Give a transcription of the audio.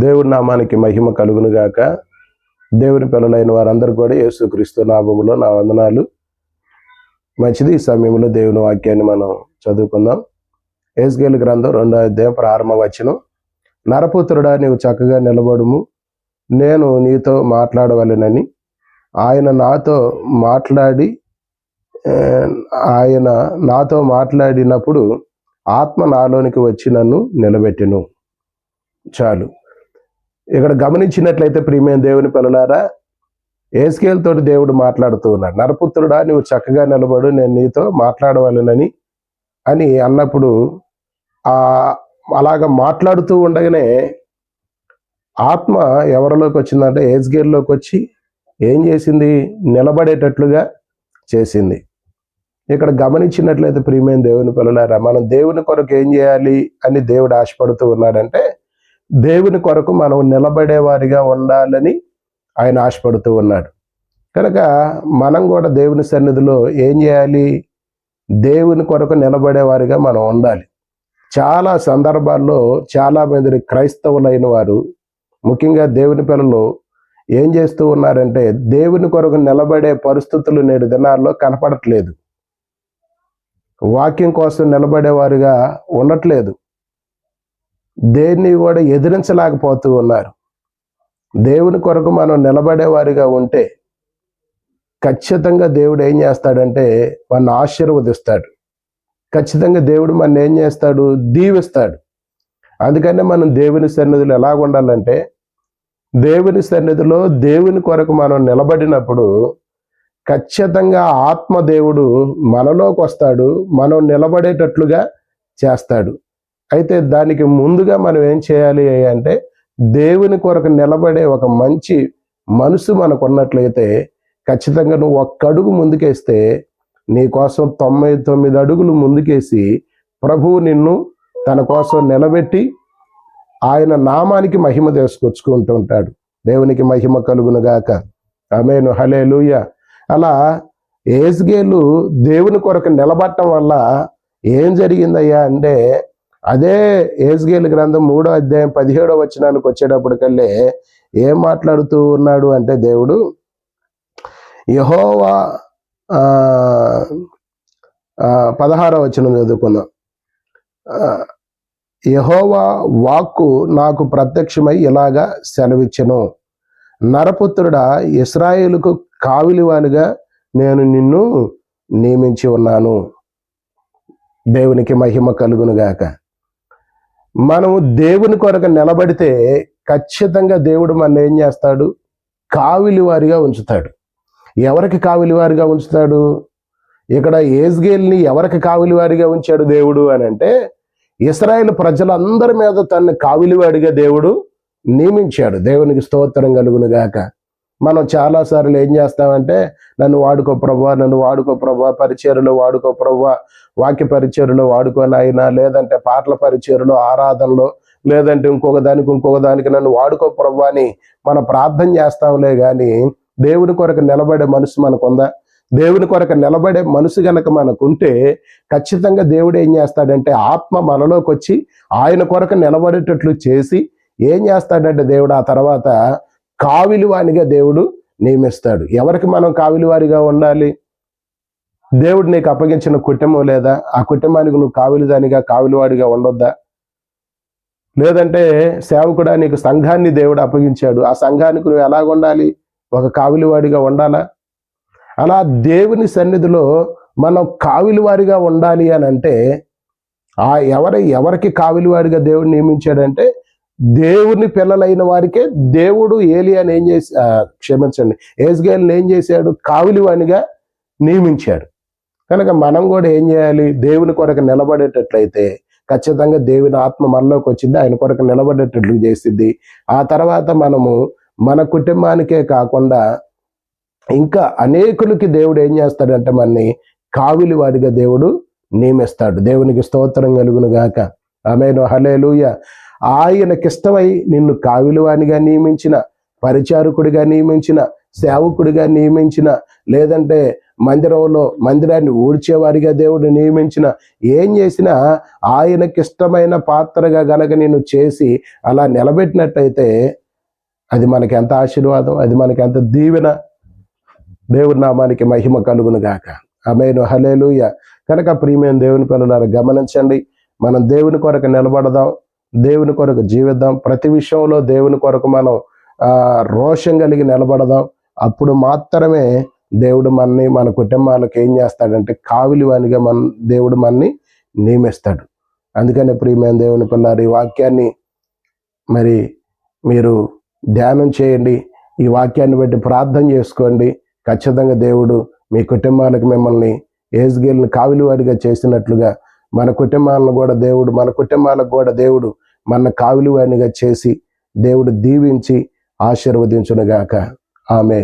దేవుడి నామానికి మహిమ కలుగునుగాక. దేవుని పిల్లలైన వారందరూ కూడా యేసుక్రీస్తు నామములో నా వందనాలు. మంచిది ఈ సమయంలో దేవుని వాక్యాన్ని మనం చదువుకుందాం. ఏస్గేల్ గ్రంథం రెండో అధ్యాయం ప్రారంభ వచనం. నరపుత్రుడా నీవు చక్కగా నిలబడుము. నేను నీతో మాట్లాడవలెనని ఆయన నాతో మాట్లాడి ఆయన నాతో మాట్లాడినప్పుడు ఆత్మ నాలోనికి వచ్చి నన్ను నిలబెట్టెను. చాలు. ఇక్కడ గమనించినట్లయితే ప్రియమైన దేవుని పిల్లలారా ఏస్కేల్ తోటి దేవుడు మాట్లాడుతూ ఉన్నాడు. నరపుత్రుడా నువ్వు చక్కగా నిలబడు నేను నీతో మాట్లాడవాలనని అని అన్నప్పుడు ఆ అలాగ మాట్లాడుతూ ఉండగానే ఆత్మ ఎవరిలోకి వచ్చిందంటే ఏజ్గేర్లోకి వచ్చి ఏం చేసింది? నిలబడేటట్లుగా చేసింది. ఇక్కడ గమనించినట్లయితే ప్రియమైన దేవుని పిల్లలారా మనం దేవుని కొరకు ఏం చేయాలి అని దేవుడు ఆశపడుతూ ఉన్నాడంటే దేవుని కొరకు మనం నిలబడేవారిగా ఉండాలని ఆయన ఆశపడుతూ ఉన్నాడు. కనుక మనం కూడా దేవుని సన్నిధిలో ఏం చేయాలి? దేవుని కొరకు నిలబడే వారిగా మనం ఉండాలి. చాలా సందర్భాల్లో చాలా మంది క్రైస్తవులైన వారు ముఖ్యంగా దేవుని పిల్లలు ఏం చేస్తూ ఉన్నారంటే దేవుని కొరకు నిలబడే పరిస్థితులు నేడు దినాల్లో కనపడట్లేదు. వాక్యం కోసం నిలబడేవారుగా ఉండట్లేదు. దేన్ని కూడా ఎదిరించలేకపోతూ ఉన్నారు. దేవుని కొరకు మనం నిలబడేవారిగా ఉంటే ఖచ్చితంగా దేవుడు ఏం చేస్తాడంటే మన ఆశీర్వదిస్తాడు. ఖచ్చితంగా దేవుడు మన ఏం చేస్తాడు? దీవిస్తాడు. అందుకనే మనం దేవుని సన్నిధిలో ఎలా ఉండాలంటే దేవుని సన్నిధిలో దేవుని కొరకు మనం నిలబడినప్పుడు ఖచ్చితంగా ఆత్మ దేవుడు మనలోకి వస్తాడు మనం నిలబడేటట్లుగా చేస్తాడు. అయితే దానికి ముందుగా మనం ఏం చేయాలి అంటే దేవుని కొరకు నిలబడే ఒక మంచి మనసు మనకు ఉన్నట్లయితే ఖచ్చితంగా నువ్వు ఒక్క అడుగు ముందుకేస్తే నీ కోసం తొంభై తొమ్మిది అడుగులు ముందుకేసి ప్రభువు నిన్ను తన కోసం నిలబెట్టి ఆయన నామానికి మహిమ తీసుకొచ్చుకుంటూ ఉంటాడు. దేవునికి మహిమ కలుగునుగాక ఆమెను. హలే అలా ఏజ్గేలు దేవుని కొరకు నిలబడటం వల్ల ఏం జరిగిందయ్యా అంటే అదే ఏజ్గేల్ గ్రంథం మూడో అధ్యాయం పదిహేడో వచనానికి వచ్చేటప్పటికల్లే ఏం మాట్లాడుతూ ఉన్నాడు అంటే దేవుడు యహోవా పదహారో వచనం చదువుకుందాం. యహోవా వాక్కు నాకు ప్రత్యక్షమై ఇలాగా సెలవిచ్చను. నరపుత్రుడా ఇస్రాయేలుకు కావిలివానిగా నేను నిన్ను నియమించి ఉన్నాను. దేవునికి మహిమ కలుగును గాక మనము దేవుని కొరకు నిలబడితే ఖచ్చితంగా దేవుడు మన ఏం చేస్తాడు? కావిలి వారిగా ఉంచుతాడు. ఎవరికి కావిలి వారిగా ఉంచుతాడు? ఇక్కడ ఏజ్గేల్ని ఎవరికి కావిలి వారిగా ఉంచాడు దేవుడు అని అంటే ఇస్రాయేల్ ప్రజలందరి మీద తన కావిలివాడిగా దేవుడు నియమించాడు. దేవునికి స్తోత్రం కలుగునుగాక గాక. మనం చాలాసార్లు ఏం చేస్తామంటే నన్ను వాడుకో ప్రభా నన్ను వాడుకో ప్రభా పరిచయలో వాడుకో ప్రభా వాక్య పరిచయలో వాడుకోనైనా లేదంటే పాటల పరిచయలో ఆరాధనలో లేదంటే ఇంకొక దానికి ఇంకొక దానికి నన్ను వాడుకో ప్రభా అని మనం ప్రార్థన చేస్తాంలే కానీ దేవుని కొరకు నిలబడే మనసు మనకుందా? దేవుని కొరకు నిలబడే మనసు గనక మనకుంటే ఖచ్చితంగా దేవుడు ఏం చేస్తాడంటే ఆత్మ మనలోకి వచ్చి ఆయన కొరకు నిలబడేటట్లు చేసి ఏం చేస్తాడంటే దేవుడు ఆ తర్వాత కావిలివానిగా దేవుడు నియమిస్తాడు. ఎవరికి మనం కావిలివారిగా ఉండాలి? దేవుడు నీకు అప్పగించిన కుటుంబం లేదా? ఆ కుటుంబానికి నువ్వు కావిలిదానిగా కావిలివాడిగా ఉండొద్దా? లేదంటే సేవకుడా నీకు సంఘాన్ని దేవుడు అప్పగించాడు. ఆ సంఘానికి నువ్వు ఎలాగ ఉండాలి? ఒక కావిలివాడిగా ఉండాలా? అలా దేవుని సన్నిధిలో మనం కావిలివారిగా ఉండాలి అని అంటే ఆ ఎవరి ఎవరికి కావిలివాడిగా దేవుడు నియమించాడంటే దేవుని పిల్లలైన వారికే దేవుడు ఏలియాని ఏం చేసి క్షమించండి. ఏజ్గేల్ని ఏం చేశాడు? కావిలివానిగా నియమించాడు. కనుక మనం కూడా ఏం చేయాలి? దేవుని కొరకు నిలబడేటట్లయితే ఖచ్చితంగా దేవుని ఆత్మ మనలోకి వచ్చింది ఆయన కొరకు నిలబడేటట్లు చేసింది ఆ తర్వాత మనము మన కుటుంబానికే కాకుండా ఇంకా అనేకులకి దేవుడు ఏం చేస్తాడంటే మనని కావిలి వాడిగా దేవుడు నియమిస్తాడు. దేవునికి స్తోత్రం కలుగును గాక. ఆమెను. హలేలుయ ఆయనకిష్టమై నిన్ను కావిలువానిగా నియమించిన పరిచారకుడిగా నియమించిన సేవకుడిగా నియమించిన లేదంటే మందిరంలో మందిరాన్ని ఊడ్చేవారిగా దేవుడు నియమించిన ఏం చేసినా ఆయనకిష్టమైన పాత్రగా గనక నేను చేసి అలా నిలబెట్టినట్టయితే అది మనకి ఎంత ఆశీర్వాదం అది మనకి ఎంత దీవెన. దేవుడి నామానికి మహిమ కలుగును గాక. ఆమెను. హలేలుయ కనుక ప్రీమియం దేవుని పిల్లలారా గమనించండి. మనం దేవుని కొరకు నిలబడదాం. దేవుని కొరకు జీవిద్దాం. ప్రతి విషయంలో దేవుని కొరకు మనం రోషం కలిగి నిలబడదాం. అప్పుడు మాత్రమే దేవుడు మనని మన కుటుంబాలకు ఏం చేస్తాడంటే కావిలి వానిగా మన దేవుడు మనని నియమిస్తాడు. అందుకనే ప్రియమైన దేవుని పిల్లారు ఈ వాక్యాన్ని మరి మీరు ధ్యానం చేయండి. ఈ వాక్యాన్ని బట్టి ప్రార్థన చేసుకోండి. ఖచ్చితంగా దేవుడు మీ కుటుంబాలకు మిమ్మల్ని ఏజ్గేల్ని కావిలివాడిగా చేసినట్లుగా మన కుటుంబాలను కూడా దేవుడు మన కుటుంబాలకు కూడా దేవుడు మన కావిలివాడినిగా చేసి దేవుడు దీవించి ఆశీర్వదించునుగాక. ఆమె